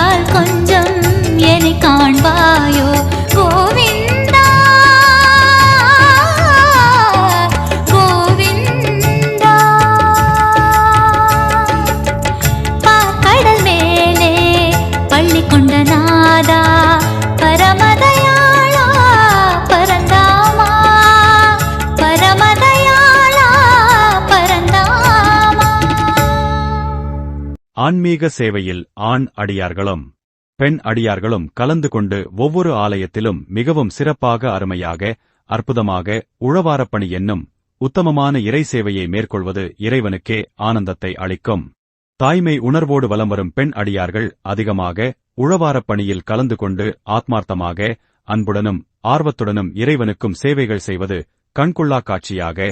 என்றால் கொஞ்சம் எனக்கா ஆன்மீக சேவையில் ஆண் அடியார்களும் பெண் அடியார்களும் கலந்து கொண்டு ஒவ்வொரு ஆலயத்திலும் மிகவும் சிறப்பாக அருமையாக அற்புதமாக உழவாரப்பணி என்னும் உத்தமமான இறை சேவையை மேற்கொள்வது இறைவனுக்கே ஆனந்தத்தை அளிக்கும். தாய்மை உணர்வோடு வலம் வரும் பெண் அடியார்கள் அதிகமாக உழவாரப் பணியில் கலந்து கொண்டு ஆத்மார்த்தமாக அன்புடனும் ஆர்வத்துடனும் இறைவனுக்கும் சேவைகள் செய்வது கண்கொள்ளா காட்சியாக